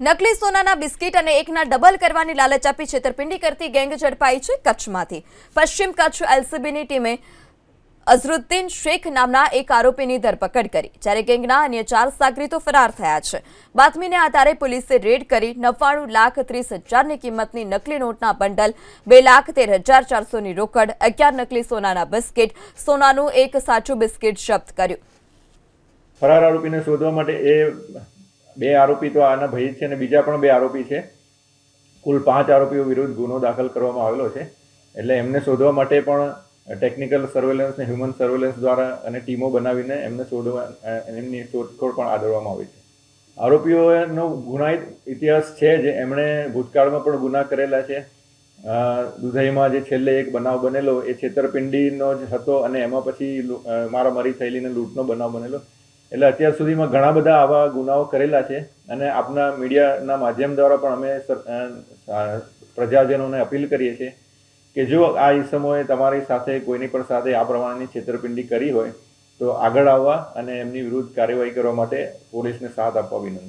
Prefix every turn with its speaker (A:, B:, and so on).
A: નકલી સોનાના બિસ્કિટ અને એકના ડબલ કરવાની લાલચ આપી છેતરપિંડી કરતી ગેંગ ઝડપાઈ છે કચ્છમાંથી. પશ્ચિમ કચ્છ એલસીબીની ટીમે અઝરુદ્દીન શેખ નામના એક આરોપીની ધરપકડ કરી, જ્યારે ગેંગના અન્ય ચાર સાગરીતો ફરાર થયા છે. બાતમીને આધારે પોલીસે રેડ કરી નવ્વાણું લાખ ત્રીસ હજારની કિંમતની નકલી નોટના બંડલ, બે લાખ તેર હજાર ચારસોની રોકડ, અગિયાર નકલી સોનાના બિસ્કિટ, સોનાનું એક સાચું બિસ્કિટ જપ્ત કર્યું.
B: ફરાર આરોપીને શોધવા માટે એ બે આરોપી તો આના ભાઈ છે અને બીજા પણ બે આરોપી છે. કુલ પાંચ આરોપીઓ વિરુદ્ધ ગુનો દાખલ કરવામાં આવેલો છે. એટલે એમને શોધવા માટે પણ ટેકનિકલ સર્વેલન્સ ને હ્યુમન સર્વેલન્સ દ્વારા અને ટીમો બનાવીને એમને શોધવા એમની શોધખોળ પણ આદરવામાં આવી છે. આરોપીઓનો ગુનાહિત ઇતિહાસ છે જે એમણે ભૂતકાળમાં પણ ગુના કરેલા છે. દુધઈમાં જે છેલ્લે એક બનાવ બનેલો એ છેતરપિંડીનો જ હતો અને એમાં પછી મારામારી થયેલી ને લૂંટનો બનાવ બનેલો. એટલે અત્યાર સુધીમાં ઘણા બધા આવા ગુનાઓ કરેલા છે અને આપના મીડિયાના માધ્યમ દ્વારા પણ અમે પ્રજાજનોને અપીલ કરીએ છીએ કે જો આ ઈસમોએ તમારી સાથે કોઈની પણ સાથે આ પ્રમાણેની છેતરપિંડી કરી હોય, તો આગળ આવવા અને એમની વિરુદ્ધ કાર્યવાહી કરવા માટે પોલીસને સાથ આપવા વિનંતી.